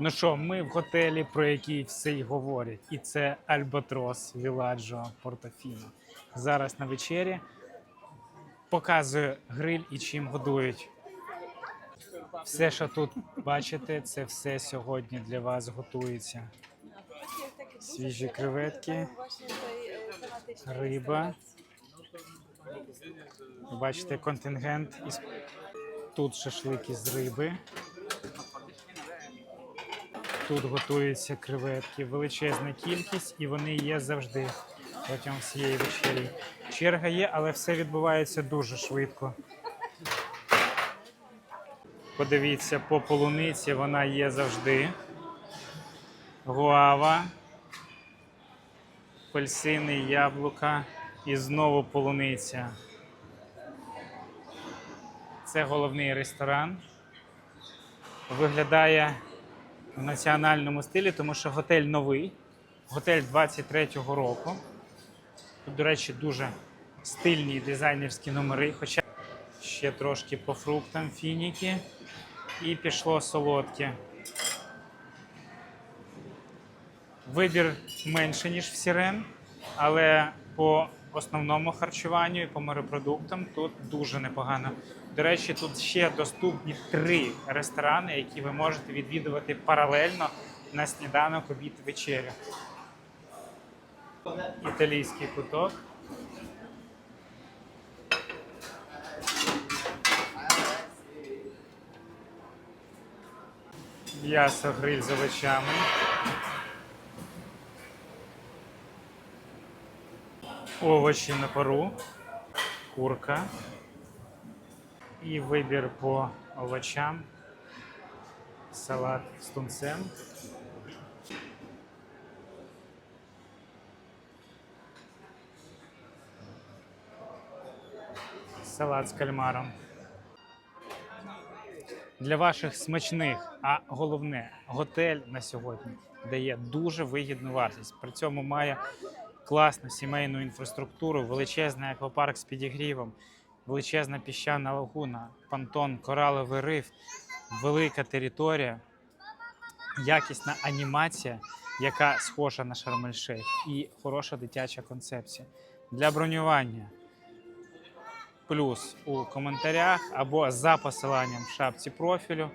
Ну що, ми в готелі, про який все й говорять, і це Альбатрос Віладжо Портофіно. Зараз на вечері показую гриль і чим годують. Все, що тут бачите, це все сьогодні для вас готується. Свіжі креветки, риба. Бачите, контингент із тут шашлики з риби. Тут готуються креветки, величезна кількість, і вони є завжди протягом всієї вечері. Черга є, але все відбувається дуже швидко. Подивіться по полуниці, вона є завжди. Гуава, апельсини, яблука і знову полуниця. Це головний ресторан. Виглядає в національному стилі, тому що готель новий, готель 23-го року. Тут, до речі, дуже стильні дизайнерські номери, хоча ще трошки по фруктам фініки. І пішло солодке. Вибір менше, ніж в Сірен, але по основному харчуванню і по морепродуктам тут дуже непогано. До речі, тут ще доступні три ресторани, які ви можете відвідувати паралельно на сніданок, обід, вечерю. Італійський куток. М'ясо гриль з овочами. Овочі на пару, курка. І вибір по овочам. Салат з тунцем. Салат з кальмаром. Для ваших смачних, а головне, готель на сьогодні дає дуже вигідну вартість. При цьому має класну сімейну інфраструктуру, величезний аквапарк з підігрівом, величезна піщана лагуна, понтон, кораловий риф, велика територія, якісна анімація, яка схожа на Шарм-ель-Шейх, і хороша дитяча концепція. Для бронювання плюс у коментарях або за посиланням в шапці профілю.